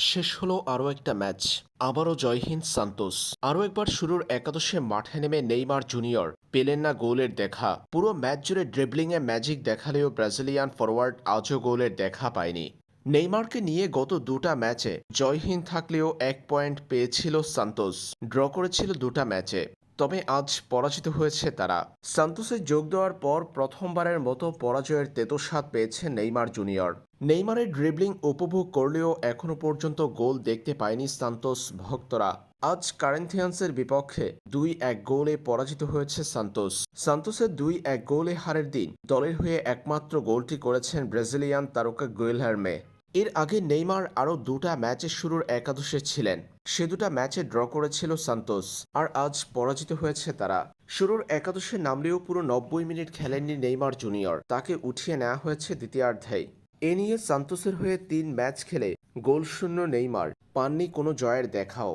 শেষ হলো আরও একটা ম্যাচ। আবারও জয়হীন সান্তোস। আরও একবার শুরুর একাদশে মাঠে নেমে নেইমার জুনিয়র। পেলেন না গোলের দেখা। পুরো ম্যাচ জুড়ে ড্রিবলিংয়ে ম্যাজিক দেখালেও ব্রাজিলিয়ান ফরওয়ার্ড আজও গোলের দেখা পায়নি। নেইমারকে নিয়ে গত দুটা ম্যাচে জয়হীন থাকলেও এক পয়েন্ট পেয়েছিল সান্তোস। ড্র করেছিল দুটা ম্যাচে। তবে আজ পরাজিত হয়েছে তারা। সান্তোসে যোগ দেওয়ার পর প্রথমবারের মতো পরাজয়ের তেতোস্বাদ পেয়েছে নেইমার জুনিয়র। নেইমারের ড্রিবলিং উপভোগ করলেও এখনও পর্যন্ত গোল দেখতে পায়নি সান্তোস ভক্তরা। আজ কারেন্থিয়ান্সের বিপক্ষে দুই এক গোলে পরাজিত হয়েছে সান্তোস। সান্তোসের দুই এক গোলে হারের দিন দলের হয়ে একমাত্র গোলটি করেছেন ব্রাজিলিয়ান তারকা গুয়েলহার্মে। এর আগে নেইমার আরও দুটা ম্যাচের শুরুর একাদশে ছিলেন। সে দুটা ম্যাচে ড্র করেছিল সান্তোস, আর আজ পরাজিত হয়েছে তারা। শুরুর একাদশে নামলেও পুরো নব্বই মিনিট খেলেননি নেইমার জুনিয়র, তাকে উঠিয়ে নেওয়া হয়েছে দ্বিতীয়ার্ধেই। এ নিয়ে সান্তোসের হয়ে তিন ম্যাচ খেলে গোলশূন্য নেইমার পাননি কোনো জয়ের দেখাও।